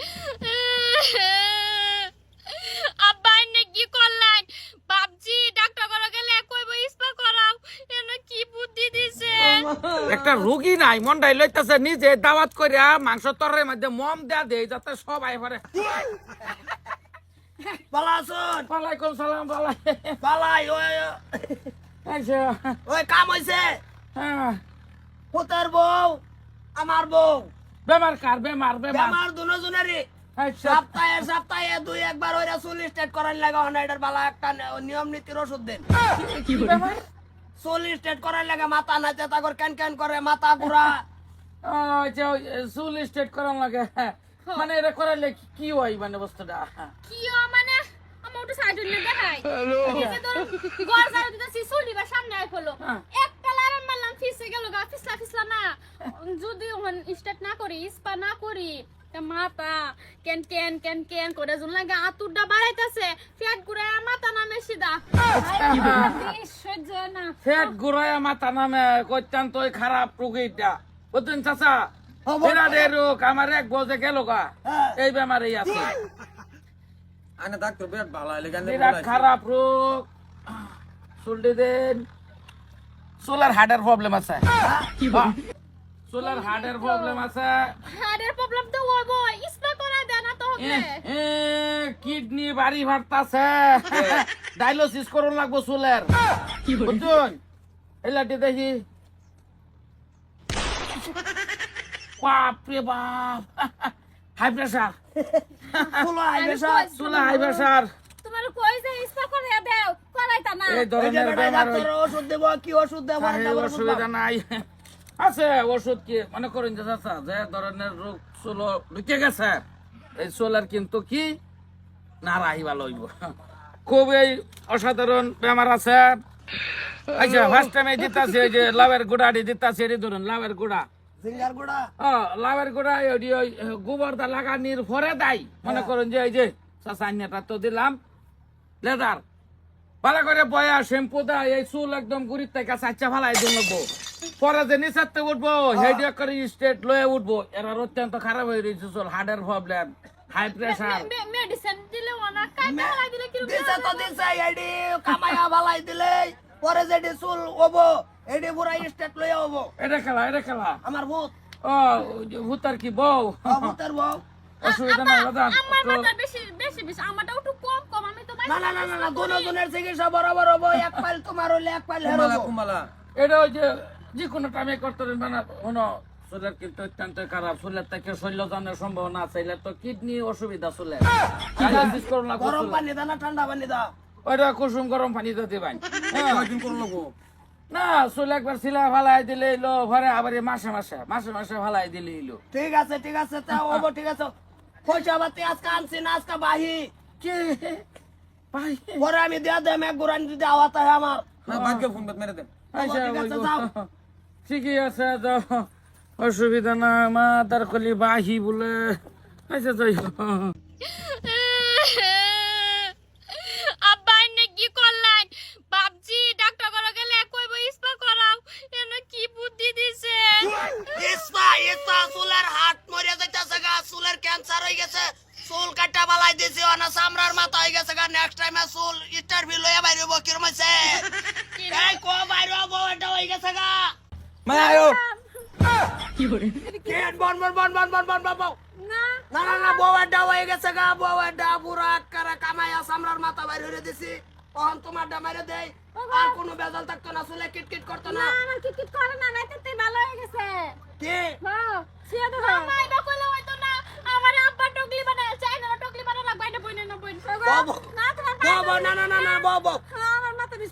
একটা রুগী নাই মন্ডাই লইতাছে নিজে দাওয়াত করিয়া মাংস তরের মধ্যে মম দেয়া দেই যাতে সবাই পারে ভালো আছুন ওয়ালাইকুম সালাম বালাই বালাই ওই ওই কাম হইছে। হ্যাঁ। পুতের বউ আমার বউ। বেমার কার বেমার বেমার। আমার দুজনেরই। সপ্তাহে সপ্তাহে দুই একবার ওইরা চুল স্ট্রেট করার লাগে এটার বালা একটা নিয়ম নীতির ওষুধ দেন। বেমার? চুল স্ট্রেট করার লাগা মাথা না নাচে তাগর ক্যান ক্যান করে মাথা ঘুরা। চুল স্ট্রেট করার লাগে মানে এটা করালে কি- কি হয় মানে বস্তুটা? কি ও মানে? আমার ওটা সাইড হইলে দেখাই। এই গড় দিবা সামনে আই ফলো হ্যাঁ। একটা লারাম মারলাম ফিসে গেল গা ফিসলা ফিসলা না যদি স্টার্ট না করি ইস্পা না করি মাথা কেন কেন কেন কেন করে জুন লাগে আতুরটা বাড়াইতাছে। ফ্যাট গুড়া মাথা নামে সিধা। সহ্য হয় ফেট গুড়ায় মাথা নামে কইতান তো খারাপ রুগীটা। বুঝছেন চাচা? রোগ আমার এক বজে গেল গা হ্যাঁ। এই বেমারই আছে। আনে ডাক্তার বিরাট ভালো হইলে কেন বিরাট খারাপ রোগ। চুলটি দেন। চুলার হার্টের প্রবলেম আছে। চুলার হার্টের প্রবলেম আছে। হাড়ের প্রবলেম তো করা তো হবে। কিডনি বাড়ি ভারতাছে। ডায়ালিসিস করুন লাগবো চুলের। বুঝুন এলাটি দেখি। বাপ। রে বাপ হাই প্রেসার সব চুলা হাই প্রেসার। তোমার কই যে ইস্পা করে দেও করাইতা না। এই এই ধরনের বেমার ডাক্তার ওষুধ দেব কি ওষুধ দেব? অসুবিধা নাই। আছে ওষুধ কি? মনে করেন যে চাচা যে ধরনের রোগ চুলো ঢুকে গেছে এই চুলের কিন্তু কি? না রাহি ভালো হইব খুবই অসাধারণ বেমার আছে। আচ্ছা ফার্স্ট টাইম দিতাছি ওই যে লাভের গুড়াটি দিতাছি এটি ধরুন লাভের গুড়া। গুড়া? ও লাভের গুড়া ওই গোবর দা লাগানির পরে দেয়। মনে করুন যে এই যে চাচাইনাটা তো দিলাম। লেদার ভালো করে বয়া শ্যাম্পু দেয় এই চুল একদম গুড়ির থেকে চাচ্চা ফালাই দিন লাগবো পরে যে নিচাতে উঠবো হেডি করে স্টেট লয়ে উঠবো এরা অত্যন্ত খারাপ হয়ে রয়েছে চুল হার্টের প্রবলেম হাই মেডিসিন দিলে ওনা কাইতে হালাই দিলে কি দিছে তো দিছে এডি কামাইয়া বালাই দিলে পরে চুল পুরা স্টেট এটা খেলা এটা খেলা। আমার ভূত। ও ভূতার কি বউ? ভূতের বউ। অসুবিধা নাই বাদান আমার মাথা বেশি বেশি বেশি আমারটা একটু কম কম আমি তো না না না না না দুজনের চিকিৎসা বরাবর হব এক তোমার এক হেরবো। এটা ওই যে যে কোনো টাইমে করতে মানে কোনো শরীর কিন্তু অত্যন্ত খারাপ। শরীরের থেকে শৈল জানার সম্ভাবনা আছে এলে তো কিডনি অসুবিধা চলে। গরম পানি দাও না ঠান্ডা পানি দাও ওইটা কুসুম গরম পানি দিতে পারেন কয়দিন না চুলে একবার সিলা ফালাই দিলে এলো ঘরে আবার মাসে মাসে মাসে মাসে ফালাই দিলে এলো। ঠিক আছে ঠিক আছে তা হব ঠিক আছে। পয়সা পাতি আজকে আনছি না আজকে বাহি। কে? পরে আমি দেয়া দেম এক গোরানি যদি আওয়াত হয় আমার। ভাগ্য ফোন মেরে দেন আচ্ছা। ঠিকই আছে তো অসুবিধা না মা তার কলি বাহি বলে। আচ্ছা যাই হোক। আব্বা এনে কি করলেন? বাপজি ডাক্তার করে গেলে কইব ইস্পা করাও। এনে কি বুদ্ধি দিছে? ইসপা ইসপা চুলের হাত মরে যাইতেছে গা চুলের ক্যান্সার হয়ে গেছে। চুল কাটা বালাই দিছি অনা চামড়ার মাথা হয়ে গেছে গা। নেক্সট টাইমে চুল ইন্টারভিউ লইয়া বাইরে হব কিরম হইছে? এই কো বাইরে হব এটা হয়ে গেছে গা। মানে কি করে কেন বন বন বন বন বন বন বাবা না। না না বউ আড্ডা হয়ে গেছে গা বউ আড্ডা পুরা করে কামাই সামলার মাথা বাইর হয়ে দিছি। তখন তোমার আড্ডা দেই। আর কোনো বেজাল থাকতো না চুলে কিটকিট করতো না। না আমার কিট করে না নাই তুই ভালো হয়ে গেছে। কি? হ্যাঁ। সিয়া তো মাই বকলো হইতো না আমার আব্বা টকলি বানায় চাই না টকলি বানায় না এটা বইনে না বইনে। না না না না হ্যাঁ। না বাবা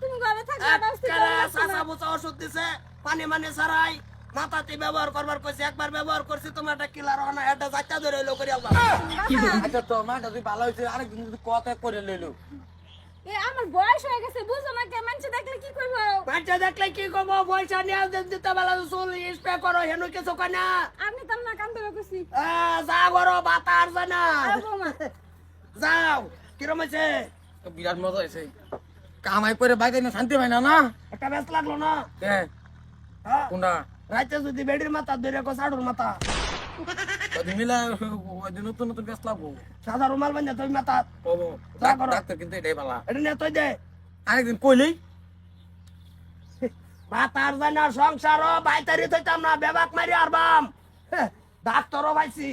তুমি ঘরে বুচা ওষুধ দিছে পানি মানে সারাই মাথাতে ব্যবহার করবার কইছি একবার ব্যবহার করছি তোমার একটা কিলার এটা যাইতা ধরে এলো করে আলবা আচ্ছা। তো মাটা তুই ভালো হয়েছে আরেকদিন যদি কথা করে লইলো। এ আমার বয়স হয়ে গেছে বুঝো না কে মানুষ দেখলে কি দেখলে কি করব? পয়সা নিয়ে দিন দিতে বেলা চুল স্প্রে করো হেন কিছু না। আপনি তো না কান ধরে করছি আ, যা করো বাতা আর না আর বৌমা। যাও কিরম বিরাট মজা হয়েছে কামাই করে বাইরে না শান্তি পাই না না? একটা বেশ লাগল না? হ্যাঁ? কোনটা? রাইতে যদি বেডির মাথা ধরে কো সাড়ুর মাথা। মিলা নতুন নতুন ব্যস্ত লাগবো। সাদা রুমাল বান্ধে তুই মাথা। বাবু যা করো। ডাক্তার কিন্তু এটাই ভালো এটা নিয়ে তুই দে। আরেকদিন কইলেই মাতার যায় না সংসারও বাইতারি থইতাম না বেবাক মারি আর বাম ডাক্তারও পাইছি।